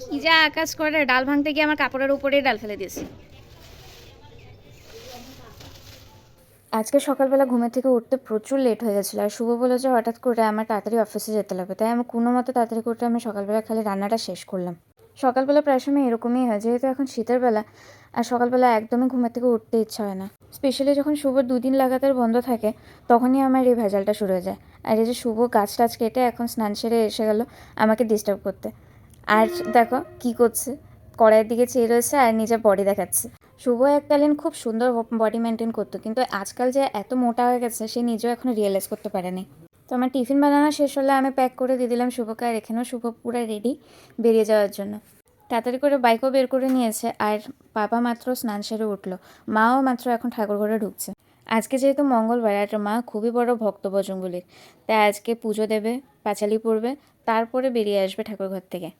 কি যা আকাশ করে, ডাল ভাঙতে গিয়ে আমার কাপড়ের উপরেই ডাল ফেলে দিয়েছে। আজকে সকালবেলা ঘুমের থেকে উঠতে প্রচুর লেট হয়ে গেছিল, আর শুভ বলে যে হঠাৎ করে আমার তাড়াতাড়ি অফিসে যেতে লাগবে, তাই আমি কোনো মতো তাড়াতাড়ি করে আমি সকালবেলা খালি রান্নাটা শেষ করলাম। সকালবেলা প্রায় সময় এরকমই হয়, যেহেতু এখন শীতের বেলা, আর সকালবেলা একদমই ঘুমের থেকে উঠতে ইচ্ছা হয় না। স্পেশালি যখন শুভর দুদিন লাগাতার বন্ধ থাকে, তখনই আমার এই ভেজালটা শুরু হয়ে যায়। আর এই যে শুভ গাছ টাছ কেটে এখন স্নান সেরে এসে গেল আমাকে ডিস্টার্ব করতে। আর দেখো কি করছে? কড়াইয়ের দিকে চেয়ে রয়েছে আর নিজের বডি দেখাচ্ছে। শুভ এককালীন খুব সুন্দর বডি মেনটেন করতো, কিন্তু আজকাল যে এত মোটা হয়ে গেছে, সে নিজেও এখনও রিয়েলাইজ করতে পারেনি। তো আমার টিফিন বানানো শেষ হলে আমি প্যাক করে দিয়ে দিলাম শুভকে, আর এখানেও শুভ পুরো রেডি বেরিয়ে যাওয়ার জন্য। তাড়াতাড়ি করে বাইকও বের করে নিয়েছে, আর বাবা মাত্র স্নান সেরে উঠল। মাও মাত্র এখন ঠাকুর ঘরে ঢুকছে। আজকে যেহেতু মঙ্গলবার, আর মা খুবই বড় ভক্ত বজঙ্গুলির তাই আজকে পুজো দেবে, পাঁচালি পড়বে, তারপরে বেরিয়ে আসবে ঠাকুরঘর থেকে।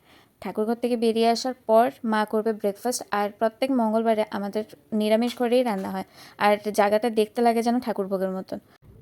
ঠাকুরঘর থেকে বেরিয়ে আসার পর মা করবে ব্রেকফাস্ট আর প্রত্যেক মঙ্গলবারে আমাদের নিরামিষ ঘরেই রান্না হয়। আর জায়গাটা দেখতে লাগে যেন ঠাকুরভোগের মতন।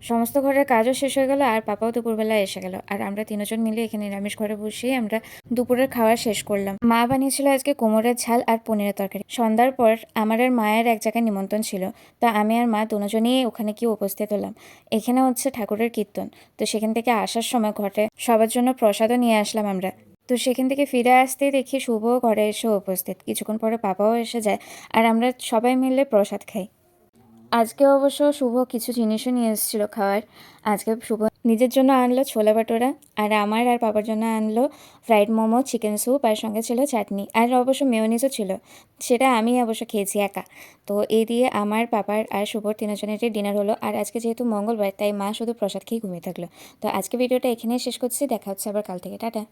সমস্ত ঘরের কাজও শেষ হয়ে গেল, আর পাপাও দুপুরবেলা এসে গেল। আর আমরা তিনজন মিলে এখানে নিরামিষ ঘরে বসেই আমরা দুপুরের খাওয়া শেষ করলাম। মা বানিয়েছিল আজকে কোমরের ঝাল আর পনিরের তরকারি। সন্ধ্যার পর আমার আর মায়ের এক জায়গায় নিমন্ত্রণ ছিল, তা আমি আর মা দুজনেই ওখানে গিয়ে উপস্থিত হলাম। এখানে হচ্ছে ঠাকুরের কীর্তন। তো সেখান থেকে আসার সময় ঘটে সবার জন্য প্রসাদও নিয়ে আসলাম আমরা। তো সেখান থেকে ফিরে আসতেই দেখি শুভও ঘরে এসে উপস্থিত। কিছুক্ষণ পরে পাপাও এসে যায়, আর আমরা সবাই মিলে প্রসাদ খাই। আজকে অবশ্য শুভ কিছু জিনিসও নিয়ে এসেছিল খাওয়ার। আজকে শুভ নিজের জন্য আনলো ছোলা ভাটোরা আর আমার আর বাবার জন্য আনলো ফ্রাইড মোমো চিকেন স্যুপ আর সঙ্গে ছিল চাটনি আর অবশ্য মেয়োনিজও ছিল। সেটা আমি অবশ্য খেয়েছি একা। তো এই দিয়ে আমার পাপার আর শুভর তিনজনেরই ডিনার হলো আর আজকে যেহেতু মঙ্গলবার তাই মা শুধু প্রসাদ খেয়ে ঘুমিয়ে থাকল। তো আজকে ভিডিওটা এখানেই শেষ করছি, দেখা হচ্ছে আবার কাল থেকে। টাটা।